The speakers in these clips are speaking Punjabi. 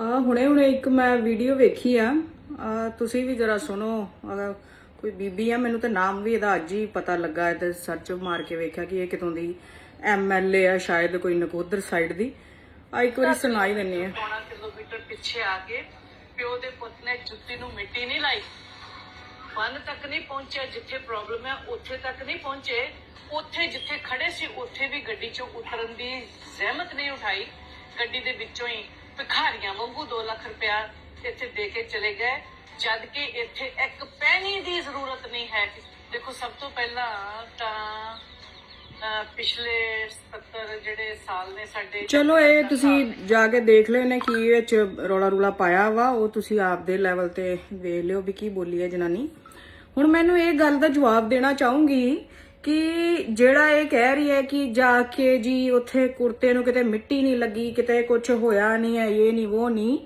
ਆ ਹੁਣੇ ਹੁਣੇ ਇੱਕ ਮੈਂ ਵੀਡੀਓ ਵੇਖੀ ਆ। ਤੁਸੀਂ ਵੀ ਜਰਾ ਸੁਣੋ। ਅਗਰ ਕੋਈ ਬੀਬੀ ਆ, ਮੈਨੂੰ ਤਾਂ ਨਾਮ ਵੀ ਇਹਦਾ ਅੱਜ ਹੀ ਪਤਾ ਲੱਗਾ। ਤੇ ਸਰਚ ਮਾਰ ਕੇ ਵੇਖਿਆ ਕਿ ਇਹ ਕਿਤੋਂ ਦੀ ਐਮਐਲਏ ਆ, ਸ਼ਾਇਦ ਕੋਈ ਨਕੋਦਰ ਸਾਈਡ ਦੀ। ਆ ਇੱਕ ਵਾਰੀ ਸੁਣਾਈ ਦਿੰਨੀ ਆ। ਪੌਣਾ ਕਿਲੋਮੀਟਰ ਪਿੱਛੇ ਆ ਕੇ ਪਿਓ ਦੇ ਪੁੱਤ ਨੇ ਜੁੱਤੀ ਨੂੰ ਮਿੱਟੀ ਨਹੀਂ ਲਾਈ। ਬੰਨ ਤੱਕ ਨਹੀਂ ਪਹੁੰਚਿਆ ਜਿੱਥੇ ਪ੍ਰੋਬਲਮ ਹੈ ਉੱਥੇ ਤੱਕ ਨਹੀਂ ਪਹੁੰਚੇ। ਉੱਥੇ ਜਿੱਥੇ ਖੜੇ ਸੀ, ਉੱਥੇ ਵੀ ਗੱਡੀ ਚੋਂ ਉਤਰਨ ਦੀ ਜ਼ਹਿਮਤ ਨਹੀਂ ਉਠਾਈ। ਗੱਡੀ ਦੇ ਵਿੱਚੋਂ ਹੀ ਭਿਖਾਰੀਆਂ ਵਾਂਗੂ 2 ਲੱਖ ਰੁਪਇਆ ਇੱਥੇ ਦੇ ਕੇ ਚਲੇ ਗਏ। ਜਦ ਕਿ ਇੱਥੇ ਇੱਕ ਪੈਣੀ ਦੀ ਜ਼ਰੂਰਤ ਨਹੀਂ ਹੈ। ਦੇਖੋ ਸਭ ਤੋਂ ਪਹਿਲਾਂ ਤਾਂ ਪਿਛਲੇ 70 ਜਿਹੜੇ ਸਾਲ ਨੇ ਸਾਡੇ ਚਲੋ ਇਹ ਤੁਸੀਂ ਜਾ ਕੇ ਦੇਖ ਲਿਓ ਇਹਨੇ ਕੀ ਵਿੱਚ ਰੌਲਾ ਰੂਲਾ ਪਾਇਆ ਵਾ। ਉਹ ਤੁਸੀਂ ਆਪਦੇ ਲੈਵਲ ਤੇ ਵੇਖ ਲਿਓ ਵੀ ਕੀ ਬੋਲੀ ਹੈ ਜਨਾਨੀ। ਹੁਣ ਮੈਨੂੰ ਇਹ ਗੱਲ ਦਾ ਜਵਾਬ ਦੇਣਾ ਚਾਹੂੰਗੀ ਕਿ ਜਿਹੜਾ ਇਹ ਕਹਿ ਰਹੀ ਹੈ ਕਿ ਜਾ ਕੇ ਜੀ ਉੱਥੇ ਕੁਰਤੇ ਨੂੰ ਕਿਤੇ ਮਿੱਟੀ ਨਹੀਂ ਲੱਗੀ, ਕਿਤੇ ਕੁਝ ਹੋਇਆ ਨਹੀਂ ਹੈ, ਇਹ ਨਹੀਂ, ਉਹ ਨਹੀਂ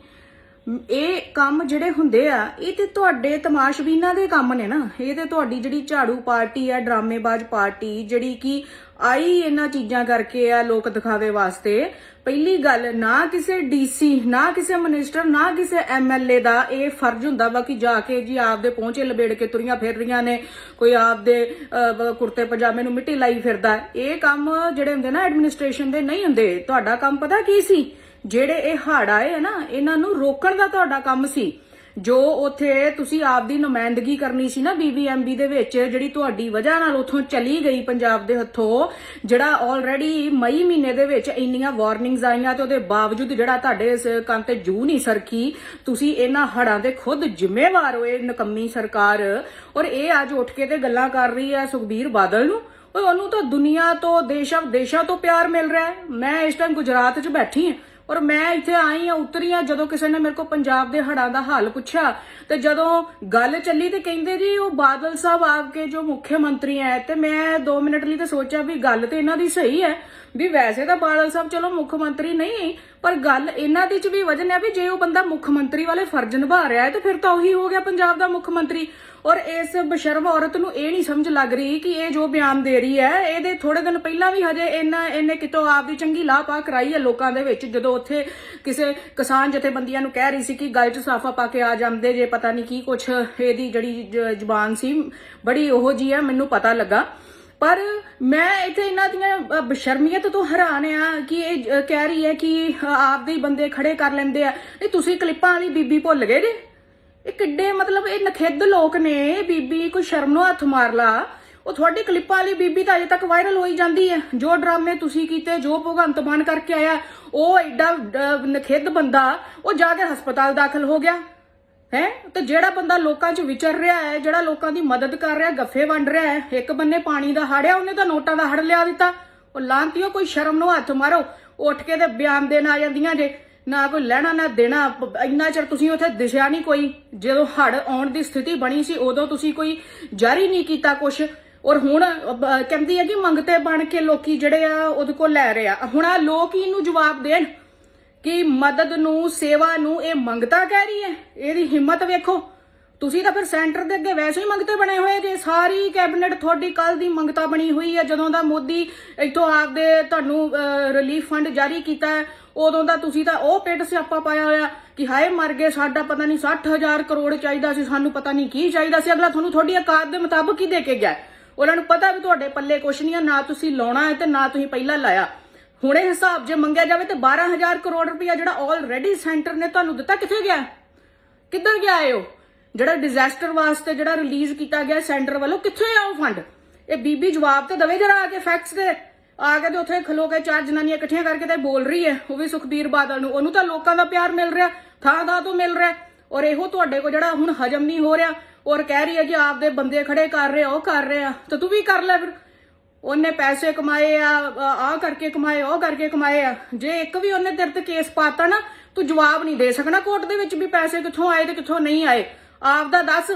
ਇਹ ਕੰਮ ਜਿਹੜੇ ਹੁੰਦੇ ਆ ਇਹ ਤੇ ਤੁਹਾਡੇ ਤਮਾਸ਼ਬੀਨਾਂ ਦੇ ਕੰਮ ਨੇ ਨਾ। ਇਹ ਤੇ ਤੁਹਾਡੀ ਜਿਹੜੀ ਝਾੜੂ ਪਾਰਟੀ ਆ ਡਰਾਮੇਬਾਜ਼ ਪਾਰਟੀ ਜਿਹੜੀ ਕਿ ਆਈ ਇਹਨਾਂ ਚੀਜ਼ਾਂ ਕਰਕੇ ਆ ਲੋਕ ਦਿਖਾਵੇ ਵਾਸਤੇ। ਪਹਿਲੀ ਗੱਲ ਨਾ ਕਿਸੇ ਡੀਸੀ ਨਾ ਕਿਸੇ ਮਿਨਿਸਟਰ ਨਾ ਕਿਸੇ ਐਮਐਲਏ ਦਾ ਇਹ ਫਰਜ਼ ਹੁੰਦਾ ਵਾ ਕਿ ਜਾ ਕੇ ਜੀ ਆਪਦੇ ਪਹੁੰਚੇ ਲਬੇੜ ਕੇ ਤੁਰੀਆਂ ਫਿਰ ਰਹੀਆਂ ਨੇ। ਕੋਈ ਆਪਦੇ ਅਹ, ਕੁਰਤੇ ਪਜਾਮੇ ਨੂੰ ਮਿੱਟੀ ਲਾਈ ਫਿਰਦਾ। ਇਹ ਕੰਮ ਜਿਹੜੇ ਹੁੰਦੇ ਨਾ ਐਡਮਿਨਿਸਟ੍ਰੇਸ਼ਨ ਦੇ ਨਹੀਂ ਹੁੰਦੇ। ਤੁਹਾਡਾ ਕੰਮ ਪਤਾ ਕੀ ਸੀ? ਜਿਹੜੇ ਇਹ ਹੜ ਆਏ ਹੈ ਨਾ, ਇਹਨਾਂ ਨੂੰ ਰੋਕਣ ਦਾ ਤੁਹਾਡਾ ਕੰਮ ਸੀ। ਜੋ ਉਥੇ ਤੁਸੀਂ ਆਪ ਦੀ ਨੁਮਾਇੰਦਗੀ ਕਰਨੀ ਸੀ ਨਾ ਬੀਬੀਐਮਬੀ ਦੇ ਵਿੱਚ, ਜਿਹੜੀ ਤੁਹਾਡੀ ਵਜ੍ਹਾ ਨਾਲ ਉਥੋਂ ਚਲੀ ਗਈ ਪੰਜਾਬ ਦੇ ਹੱਥੋਂ, ਜਿਹੜਾ ਆਲਰੇਡੀ ਮਈ ਮਹੀਨੇ ਦੇ ਵਿੱਚ ਇੰਨੀਆਂ ਵਾਰਨਿੰਗਸ ਆਈਆਂ ਤੇ ਉਹਦੇ ਬਾਵਜੂਦ ਜਿਹੜਾ ਤੁਹਾਡੇ ਇਸ ਕੰਮ ਤੇ ਜੂ ਨਹੀਂ ਸਰਕੀ, ਤੁਸੀਂ ਇਹਨਾਂ ਹੜਾਂ ਦੇ ਖੁਦ ਜ਼ਿੰਮੇਵਾਰ ਹੋਏ ਨਕੰਮੀ ਸਰਕਾਰ। ਔਰ ਇਹ ਅੱਜ ਉੱਠ ਕੇ ਤੇ ਗੱਲਾਂ ਕਰ ਰਹੀ ਹੈ ਸੁਖਬੀਰ ਬਾਦਲ ਨੂੰ। ਓਏ ਉਹਨੂੰ ਤਾਂ ਦੁਨੀਆ ਤੋਂ ਦੇਸ਼ਾਂ ਵਿਦੇਸ਼ਾਂ ਤੋਂ ਪਿਆਰ ਮਿਲ ਰਿਹਾ ਹੈ। ਮੈਂ ਇਸ ਟਾਈਮ ਗੁਜਰਾਤ 'ਚ ਬੈਠੀ ਹਾਂ। ਔਰ ਮੈਂ ਇੱਥੇ ਆਈ ਆ ਉਤਰੀ ਆ ਜਦੋਂ ਕਿਸੇ ਨੇ ਮੇਰੇ ਕੋਲ ਪੰਜਾਬ ਦੇ ਹੜਾਂ ਦਾ ਹਾਲ ਪੁੱਛਿਆ ਤੇ ਜਦੋਂ ਗੱਲ ਚੱਲੀ ਤੇ ਕਹਿੰਦੇ ਜੀ ਉਹ ਬਾਦਲ ਸਾਹਿਬ ਆਪਕੇ ਜੋ ਮੁੱਖ ਮੰਤਰੀ ਹੈ ਤੇ ਮੈਂ 2 ਮਿੰਟ ਲਈ ਤਾਂ ਸੋਚਿਆ ਵੀ ਗੱਲ ਤੇ ਇਹਨਾਂ ਦੀ ਸਹੀ ਹੈ ਵੀ ਵੈਸੇ ਤਾਂ ਬਾਦਲ ਸਾਹਿਬ ਚਲੋ ਮੁੱਖ ਮੰਤਰੀ ਨਹੀਂ, ਪਰ ਗੱਲ ਇਹਨਾਂ ਦੀ ਚ ਵੀ ਵਜਨ ਹੈ ਵੀ ਜੇ ਉਹ ਬੰਦਾ ਮੁੱਖ ਮੰਤਰੀ ਵਾਲੇ ਫਰਜ਼ ਨਿਭਾ ਰਿਹਾ ਹੈ ਤੇ ਫਿਰ ਤਾਂ ਉਹੀ ਹੋ ਗਿਆ ਪੰਜਾਬ ਦਾ ਮੁੱਖ ਮੰਤਰੀ। ਔਰ ਇਸ ਬਸ਼ਰਮ ਔਰਤ ਨੂੰ ਇਹ ਨਹੀਂ ਸਮਝ ਲੱਗ ਰਹੀ ਕਿ ਇਹ ਜੋ ਬਿਆਨ ਦੇ ਰਹੀ ਹੈ ਇਹਦੇ ਥੋੜੇ ਦਿਨ ਪਹਿਲਾਂ ਵੀ ਹਜੇ ਇਹਨਾਂ, ਇਹਨੇ ਕਿਤੋਂ ਆਪ ਦੀ ਚੰਗੀ ਲਾਪਾ ਕਰਾਈ ਹੈ ਲੋਕਾਂ ਦੇ ਵਿੱਚ ਜਦੋਂ ਉੱਥੇ ਕਿਸੇ ਕਿਸਾਨ ਜਥੇਬੰਦੀਆਂ ਨੂੰ ਕਹਿ ਰਹੀ ਸੀ ਕਿ ਗੱਲ 'ਚ ਸਾਫਾ ਪਾ ਕੇ ਆ ਜਾਂਦੇ ਜੇ, ਪਤਾ ਨਹੀਂ ਕੀ ਕੁਛ ਇਹਦੀ ਜਿਹੜੀ ਜ਼ੁਬਾਨ ਸੀ, ਬੜੀ ਉਹੋ ਜੀ ਹੈ ਮੈਨੂੰ ਪਤਾ ਲੱਗਾ। ਪਰ ਮੈਂ ਇੱਥੇ ਇਹਨਾਂ ਦੀਆਂ ਬਸ਼ਰਮੀਅਤ ਤੋਂ ਹੈਰਾਨ ਆ ਕਿ ਇਹ ਕਹਿ ਰਹੀ ਹੈ ਕਿ ਆਪਦੇ ਹੀ ਬੰਦੇ ਖੜੇ ਕਰ ਲੈਂਦੇ ਆ। ਇਹ ਤੁਸੀਂ ਕਲਿੱਪਾਂ ਵਾਲੀ ਬੀਬੀ ਭੁੱਲ ਗਏ ਜੇ? ਇਹ ਕਿੱਡੇ ਮਤਲਬ ਇਹ ਨਖਿੱਧ ਲੋਕ ਨੇ ਬੀਬੀ ਕੋਈ ਸ਼ਰਮ ਨੂੰ ਹੱਥ ਮਾਰ ਲਾ। ਉਹ ਤੁਹਾਡੀ ਕਲਿੱਪਾਂ ਵਾਲੀ ਬੀਬੀ ਤਾਂ ਅਜੇ ਤੱਕ ਵਾਇਰਲ ਹੋਈ ਜਾਂਦੀ ਹੈ। ਜੋ ਡਰਾਮੇ ਤੁਸੀਂ ਕੀਤੇ ਜੋ ਭਗਵੰਤ ਮਾਨ ਕਰਕੇ ਆਇਆ ਉਹ ਐਡਾ ਅ, ਨਖਿੱਧ ਬੰਦਾ ਉਹ ਜਾ ਕੇ ਹਸਪਤਾਲ ਦਾਖਲ ਹੋ ਗਿਆ। ਹੈ? ਤੇ ਜਿਹੜਾ ਬੰਦਾ ਲੋਕਾਂ 'ਚ ਵਿਚਰ ਰਿਹਾ ਹੈ ਜਿਹੜਾ ਲੋਕਾਂ ਦੀ ਮਦਦ ਕਰ ਰਿਹਾ ਗੱਫੇ ਵੰਡ ਰਿਹਾ ਹੈ ਇੱਕ ਬੰਨੇ ਪਾਣੀ ਦਾ ਹੜਿਆ ਉਹਨੇ ਤਾਂ ਨੋਟਾਂ ਦਾ ਹੜ ਲਿਆ ਦਿੱਤਾ। ਉਹ ਲਾਂਤੀਓ ਕੋਈ ਸ਼ਰਮ ਨੂੰ ਹੱਥ ਮਾਰੋ। ਉੱਠ ਕੇ ਤੇ ਬਿਆਨ ਦੇਣ ਆ ਜਾਂਦੀਆਂ ਜੇ। ਨਾ ਕੋਈ ਲੈਣਾ ਨਾ ਦੇਣਾ। ਇੰਨਾ ਚਿਰ ਤੁਸੀਂ ਉੱਥੇ ਦਿਸਿਆ ਨਹੀਂ ਕੋਈ। ਜਦੋਂ ਹੜ ਆਉਣ ਦੀ ਸਥਿਤੀ ਬਣੀ ਸੀ ਉਦੋਂ ਤੁਸੀਂ ਕੋਈ ਜਾਰੀ ਨਹੀਂ ਕੀਤਾ ਕੁਛ। ਔਰ ਹੁਣ ਕਹਿੰਦੀ ਹੈ ਕਿ ਮੰਗਤੇ ਬਣ ਕੇ ਲੋਕੀ ਜਿਹੜੇ ਆ, ਉਹਦੇ ਕੋਲ ਲੈ ਰਹੇ ਆ। ਹੁਣ ਆ ਲੋਕ ਹੀ ਇਹਨੂੰ ਜਵਾਬ ਦੇਣ ਕਿ ਮਦਦ ਨੂੰ, ਸੇਵਾ ਨੂੰ ਇਹ ਮੰਗਤਾ ਕਹਿ ਰਹੀ ਹੈ। ਇਹਦੀ ਹਿੰਮਤ ਵੇਖੋ। ਤੁਸੀਂ ਤਾਂ ਫਿਰ ਸੈਂਟਰ ਦੇ ਅੱਗੇ ਵੈਸੇ ਹੀ ਮੰਗਤੇ ਬਣੇ ਹੋਏ ਜੇ ਸਾਰੀ ਕੈਬਨਿਟ ਤੁਹਾਡੀ ਕੱਲ ਦੀ ਮੰਗਤਾ ਬਣੀ ਹੋਈ ਹੈ। ਜਦੋਂ ਦਾ ਮੋਦੀ ਇੱਥੋਂ ਆਪਦੇ ਤੁਹਾਨੂੰ ਰਿਲੀਫ ਫੰਡ ਜਾਰੀ ਕੀਤਾ ਉਦੋਂ ਦਾ ਤੁਸੀਂ ਤਾਂ ਉਹ ਪੇਟ ਸਿਆਪਾ ਪਾਇਆ ਹੋਇਆ ਕਿ ਹਾਏ ਮਰ ਗਏ, ਸਾਡਾ ਪਤਾ ਨਹੀਂ 60000 ਕਰੋੜ ਚਾਹੀਦਾ ਸੀ, ਸਾਨੂੰ ਪਤਾ ਨਹੀਂ ਕੀ ਚਾਹੀਦਾ ਸੀ। ਅਗਲਾ ਤੁਹਾਨੂੰ ਤੁਹਾਡੀ ਔਕਾਤ ਦੇ ਮੁਤਾਬਕ ਹੀ ਦੇ ਕੇ ਗਿਆ ਉਹਨਾਂ ਨੂੰ ਪਤਾ ਵੀ ਤੁਹਾਡੇ ਪੱਲੇ ਕੁਛ ਨਹੀਂ ਆ, ਨਾ ਤੁਸੀਂ ਲਾਉਣਾ ਹੈ ਤੇ ਨਾ ਤੁਸੀਂ ਪਹਿਲਾਂ ਲਾਇਆ। ਹੁਣੇ ਹਿਸਾਬ ਜੇ ਮੰਗਿਆ ਜਾਵੇ ਤੇ 12000 ਕਰੋੜ ਰੁਪਇਆ ਜਿਹੜਾ ਆਲਰੇਡੀ ਸੈਂਟਰ ਨੇ ਤੁਹਾਨੂੰ ਦਿੱਤਾ, ਕਿੱਥੇ ਗਿਆ? ਕਿੱਧਰ ਗਿਆ ਏ ਉਹ? ਜਿਹੜਾ ਡਿਜ਼ਾਸਟਰ ਵਾਸਤੇ ਜਿਹੜਾ ਰਿਲੀਜ਼ ਕੀਤਾ ਗਿਆ ਸੈਂਟਰ ਵੱਲੋਂ, ਕਿੱਥੇ ਆ ਉਹ ਫੰਡ ਇਹ ਬੀਬੀ ਜਵਾਬ ਤੇ ਦਵੇ ਜਰਾ ਆ ਕੇ ਫੈਕਟਸ ਦੇ। ਆ ਕੇ ਤੇ ਉੱਥੇ ਖਲੋ ਕੇ ਚਾਰ ਜਨਾਨੀਆਂ ਇਕੱਠੀਆਂ ਕਰਕੇ ਤੇ ਬੋਲ ਰਹੀ ਹੈ, ਉਹ ਵੀ ਸੁਖਬੀਰ ਬਾਦਲ ਨੂੰ। ਉਹਨੂੰ ਤਾਂ ਲੋਕਾਂ ਦਾ ਪਿਆਰ ਮਿਲ ਰਿਹਾ ਥਾਂ ਥਾਂ ਤੋਂ ਮਿਲ ਰਿਹਾ। ਔਰ ਇਹੋ ਤੁਹਾਡੇ ਕੋ ਜਿਹੜਾ ਹੁਣ ਹਜਮ ਨਹੀਂ ਹੋ ਰਿਹਾ ਔਰ ਕਹਿ ਰਹੀ ਹੈ ਕਿ ਆਪਦੇ ਬੰਦੇ ਖੜੇ ਕਰ ਰਹੇ ਆ ਉਹ ਕਰ ਰਹੇ। ਆ ਤਾਂ ਤੂੰ ਵੀ ਕਰ ਲੈ ਫਿਰ। ਉਹਨੇ ਪੈਸੇ ਕਮਾਏ ਆ ਆ ਕਰਕੇ ਕਮਾਏ, ਉਹ ਕਰਕੇ ਕਮਾਏ ਆ। ਜੇ ਇੱਕ ਵੀ ਉਹਨੇ ਤੇਰੇ ਤੇ ਕੇਸ ਪਾਤਾ ਨਾ, ਤੂੰ ਜਵਾਬ ਨਹੀਂ ਦੇ ਸਕਣਾ ਕੋਰਟ ਦੇ ਵਿੱਚ ਵੀ ਪੈਸੇ ਕਿੱਥੋਂ ਆਏ ਤੇ ਕਿੱਥੋਂ ਨਹੀਂ ਆਏ। ਆਪ ਦਾ ਦੱਸ।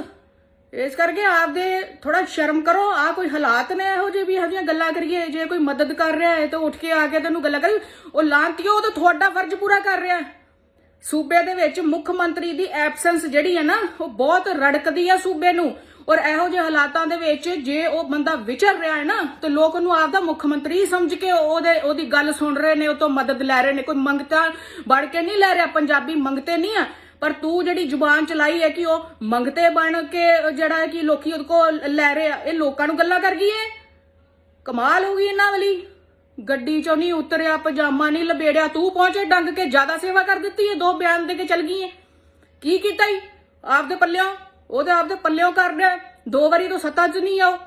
ਇਸ ਕਰਕੇ ਆਪਦੇ ਥੋੜਾ ਸ਼ਰਮ ਕਰੋ। ਆ ਕੋਈ ਹਾਲਾਤ ਨੇ ਇਹੋ ਜਿਹੇ ਵੀ, ਇਹੋ ਜਿਹੀਆਂ ਗੱਲਾਂ ਕਰੀਏ। ਜੇ ਕੋਈ ਮਦਦ ਕਰ ਰਿਹਾ ਹੈ ਤਾਂ ਉੱਠ ਕੇ ਆ ਕੇ ਤੈਨੂੰ ਗੱਲਾਂ ਕਰੀ, ਉਹ ਲਾਂਤੀਓ ਉਹ ਤਾਂ ਤੁਹਾਡਾ ਫਰਜ਼ ਪੂਰਾ ਕਰ ਰਿਹਾ ਹੈ। ਸੂਬੇ ਦੇ ਵਿੱਚ ਮੁੱਖ ਮੰਤਰੀ ਦੀ ਐਬਸੈਂਸ ਜਿਹੜੀ ਹੈ ਨਾ, ਉਹ ਬਹੁਤ ਰੜਕਦੀ ਹੈ ਸੂਬੇ ਨੂੰ। ਔਰ ਇਹੋ ਜਿਹੇ ਹਾਲਾਤਾਂ ਦੇ ਵਿੱਚ ਜੇ ਉਹ ਬੰਦਾ ਵਿਚਰ ਰਿਹਾ ਹੈ ਨਾ, ਤੇ ਲੋਕ ਉਹਨੂੰ ਆਪਦਾ ਮੁੱਖ ਮੰਤਰੀ ਸਮਝ ਕੇ ਉਹਦੇ ਉਹਦੀ ਗੱਲ ਸੁਣ ਰਹੇ ਨੇ, ਉਹ ਤੋਂ ਮਦਦ ਲੈ ਰਹੇ ਨੇ। ਕੋਈ ਮੰਗਤਾ ਬਣ ਕੇ ਨਹੀਂ ਲੈ ਰਿਹਾ, ਪੰਜਾਬੀ ਮੰਗਤੇ ਨਹੀਂ ਆ। ਪਰ ਤੂੰ ਜਿਹੜੀ ਜ਼ੁਬਾਨ ਚਲਾਈ ਹੈ ਕਿ ਉਹ ਮੰਗਤੇ ਬਣ ਕੇ ਜਿਹੜਾ ਕਿ ਲੋਕੀ ਉਹਦੇ ਕੋਲ ਲੈ ਰਹੇ ਆ, ਇਹ ਲੋਕਾਂ ਨੂੰ ਗੱਲਾਂ ਕਰ ਗਈ ਏ? ਕਮਾਲ ਹੋ ਗਈ ਇਹਨਾਂ ਵਾਲੀ। ਗੱਡੀ ਚੋਂ ਨਹੀਂ ਉਤਰਿਆ, ਪਜਾਮਾ ਨਹੀਂ ਲਬੇੜਿਆ, ਤੂੰ ਪਹੁੰਚੇ ਡੰਗ ਕੇ ਜ਼ਿਆਦਾ ਸੇਵਾ ਕਰ ਦਿੱਤੀ ਏ ਦੋ ਬਿਆਨ ਦੇ ਕੇ ਚਲ ਗਈ ਏ ਕੀ ਕੀਤਾ ਈ? ਆਪਦੇ ਪੱਲਿਓਂ, ਉਹਦੇ ਆਪਦੇ ਪੱਲਿਓਂ ਕਰ ਰਿਹਾ ਦੋ ਵਾਰੀ ਤੋਂ ਸੱਤਾ 'ਚ ਨਹੀਂ ਆਓ।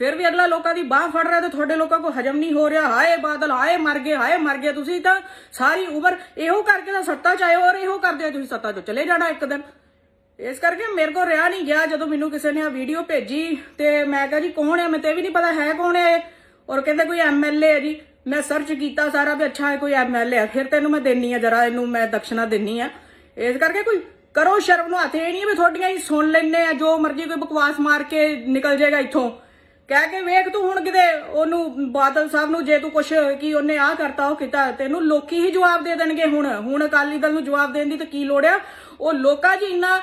ਫਿਰ ਵੀ ਅਗਲਾ ਲੋਕਾਂ ਦੀ ਬਾਹ ਫੜ ਰਿਹਾ ਤੇ ਤੁਹਾਡੇ ਲੋਕਾਂ ਕੋ ਹਜਮ ਨਹੀਂ ਹੋ ਰਿਹਾ, ਹਾਏ ਬਾਦਲ, ਹਾਏ ਮਰ ਗਏ, ਹਾਏ ਮਰ ਗਏ ਤੁਸੀਂ ਤਾਂ ਸਾਰੀ ਉਮਰ ਇਹੋ ਕਰਕੇ ਤਾਂ ਸੱਤਾ 'ਚ ਆਏ ਹੋ ਔਰ ਇਹੋ ਕਰਦੇ ਤੁਸੀਂ ਸੱਤਾ 'ਚੋਂ ਚਲੇ ਜਾਣਾ ਇੱਕ ਦਿਨ। ਇਸ ਕਰਕੇ ਮੇਰੇ ਕੋ ਰਿਹਾ ਨਹੀਂ ਗਿਆ, ਜਦੋਂ ਮੈਨੂੰ ਕਿਸੇ ਨੇ ਆ ਵੀਡੀਓ ਭੇਜੀ ਤੇ ਮੈਂ ਕਿਹਾ ਜੀ ਕੌਣ ਹੈ ਮੈਂ ਤੇ ਵੀ ਨਹੀਂ ਪਤਾ ਹੈ ਕੌਣ ਹੈ ਇਹ। ਔਰ ਕਹਿੰਦੇ ਕੋਈ ਐਮਐਲਏ ਹੈ ਜੀ, ਮੈਂ ਸਰਚ ਕੀਤਾ ਸਾਰਾ ਵੀ ਅੱਛਾ ਹੈ, ਕੋਈ ਐਮਐਲਏ ਹੈ। ਫਿਰ ਤੈਨੂੰ ਮੈਂ ਦੇਣੀ ਆ ਜਰਾ, ਇਹਨੂੰ ਮੈਂ ਦਕਸ਼ਨਾ ਦੇਣੀ ਆ। ਇਸ ਕਰਕੇ ਕੋਈ ਕਰੋ ਸ਼ਰਮ ਨੂੰ ਹੱਥ, ਇਹ ਨਹੀਂ ਵੀ ਤੁਹਾਡੀਆਂ ਹੀ ਸੁਣ ਲੈਣੇ ਆ, ਜੋ ਮਰਜ਼ੀ ਕੋਈ ਬਕਵਾਸ ਮਾਰ ਕੇ ਨਿਕਲ ਜਾਏਗਾ ਇੱਥੋਂ। ਕਹਿ ਕੇ ਵੇਖ ਤੂੰ ਹੁਣ ਕਿਤੇ ਉਹਨੂੰ ਬਾਦਲ ਸਾਹਿਬ ਨੂੰ ਜੇ ਤੂੰ ਕੁਛ ਕੀ ਉਹਨੇ ਆਹ ਕਰਤਾ, ਉਹ ਕੀਤਾ, ਤੈਨੂੰ ਲੋਕੀ ਹੀ ਜਵਾਬ ਦੇ ਦੇਣਗੇ ਹੁਣ। ਹੁਣ ਅਕਾਲੀ ਦਲ ਨੂੰ ਜਵਾਬ ਦੇਣ ਦੀ ਤਾਂ ਕੀ ਲੋੜ ਆ? ਉਹ ਲੋਕਾਂ 'ਚ ਇੰਨਾ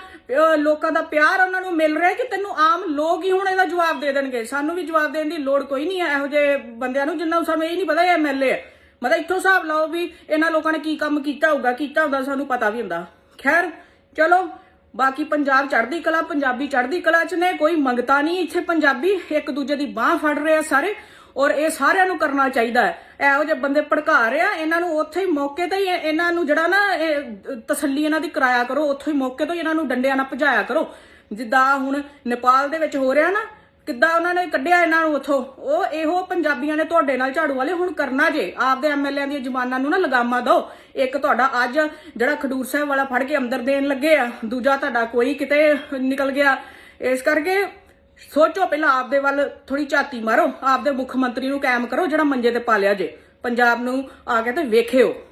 ਲੋਕਾਂ ਦਾ ਪਿਆਰ ਉਹਨਾਂ ਨੂੰ ਮਿਲ ਰਿਹਾ ਕਿ ਤੈਨੂੰ ਆਮ ਲੋਕ ਹੀ ਹੁਣ ਇਹਦਾ ਜਵਾਬ ਦੇ ਦੇਣਗੇ। ਸਾਨੂੰ ਵੀ ਜਵਾਬ ਦੇਣ ਦੀ ਲੋੜ ਕੋਈ ਨਹੀਂ ਹੈ ਇਹੋ ਜਿਹੇ ਬੰਦਿਆਂ ਨੂੰ ਜਿੰਨਾ ਸਮੇਂ ਇਹ ਨਹੀਂ ਪਤਾ ਇਹ ਐਮਐਲਏ ਹੈ ਮਤਲਬ ਇੱਥੋਂ ਹਿਸਾਬ ਲਾਓ ਵੀ ਇਹਨਾਂ ਲੋਕਾਂ ਨੇ ਕੀ ਕੰਮ ਕੀਤਾ ਹੋਊਗਾ, ਕੀਤਾ ਹੁੰਦਾ ਸਾਨੂੰ ਪਤਾ ਵੀ ਹੁੰਦਾ। ਖੈਰ, ਚਲੋ, ਬਾਕੀ ਪੰਜਾਬ ਚੜ੍ਹਦੀ ਕਲਾ, ਪੰਜਾਬੀ ਚੜ੍ਹਦੀ ਕਲਾ ਚ ਨੇ, ਕੋਈ ਮੰਗਤਾ ਨਹੀਂ ਇੱਥੇ ਪੰਜਾਬੀ। ਇੱਕ ਦੂਜੇ ਦੀ ਬਾਹ ਫੜ ਰਹੇ ਆ ਸਾਰੇ। ਔਰ ਇਹ ਸਾਰਿਆਂ ਨੂੰ ਕਰਨਾ ਚਾਹੀਦਾ ਹੈ। ਇਹੋ ਜਿਹੇ ਬੰਦੇ ਭੜਕਾ ਰਹੇ ਆ, ਇਹਨਾਂ ਨੂੰ ਉੱਥੇ ਹੀ ਮੌਕੇ ਤੇ ਹੀ ਇਹਨਾਂ ਨੂੰ ਜਿਹੜਾ ਨਾ ਇਹ ਤਸੱਲੀ ਇਹਨਾਂ ਦੀ ਕਰਾਇਆ ਕਰੋ, ਉੱਥੇ ਹੀ ਮੌਕੇ ਤੋਂ ਹੀ ਇਹਨਾਂ ਨੂੰ ਡੰਡਿਆਂ ਨਾਲ ਭਜਾਇਆ ਕਰੋ। ਜਿੱਦਾਂ ਹੁਣ ਨੇਪਾਲ ਦੇ ਵਿੱਚ ਹੋ ਰਿਹਾ ਨਾ, ਕਿੱਦਾਂ ਉਹਨਾਂ ਨੇ ਕੱਢਿਆ ਇਹਨਾਂ ਨੂੰ ਉੱਥੋਂ? ਉਹ ਇਹੋ ਪੰਜਾਬੀਆਂ ਨੇ ਤੁਹਾਡੇ ਨਾਲ ਝਾੜੂ ਵਾਲੇ, ਹੁਣ ਕਰਨਾ ਜੇ। ਆਪਦੇ ਐਮਐਲਏ ਦੀਆਂ ਜ਼ਮਾਨਾਂ ਨੂੰ ਨਾ ਲਗਾਮਾ ਦਿਓ। ਇੱਕ ਤੁਹਾਡਾ ਅੱਜ ਜਿਹੜਾ ਖਡੂਰ ਸਾਹਿਬ ਵਾਲਾ ਫੜ ਕੇ ਅੰਦਰ ਦੇਣ ਲੱਗੇ ਆ, ਦੂਜਾ ਤੁਹਾਡਾ ਕੋਈ ਕਿਤੇ ਨਿਕਲ ਗਿਆ। ਇਸ ਕਰਕੇ ਸੋਚੋ ਪਹਿਲਾਂ ਆਪਦੇ ਵੱਲ ਥੋੜੀ ਝਾਤੀ ਮਾਰੋ ਆਪਦੇ ਮੁੱਖ ਮੰਤਰੀ ਨੂੰ ਕਾਇਮ ਕਰੋ, ਜਿਹੜਾ ਮੰਜੇ ਤੇ ਪਾ ਲਿਆ ਜੇ। ਪੰਜਾਬ ਨੂੰ ਆ ਕੇ ਤੇ ਵੇਖਿਓ।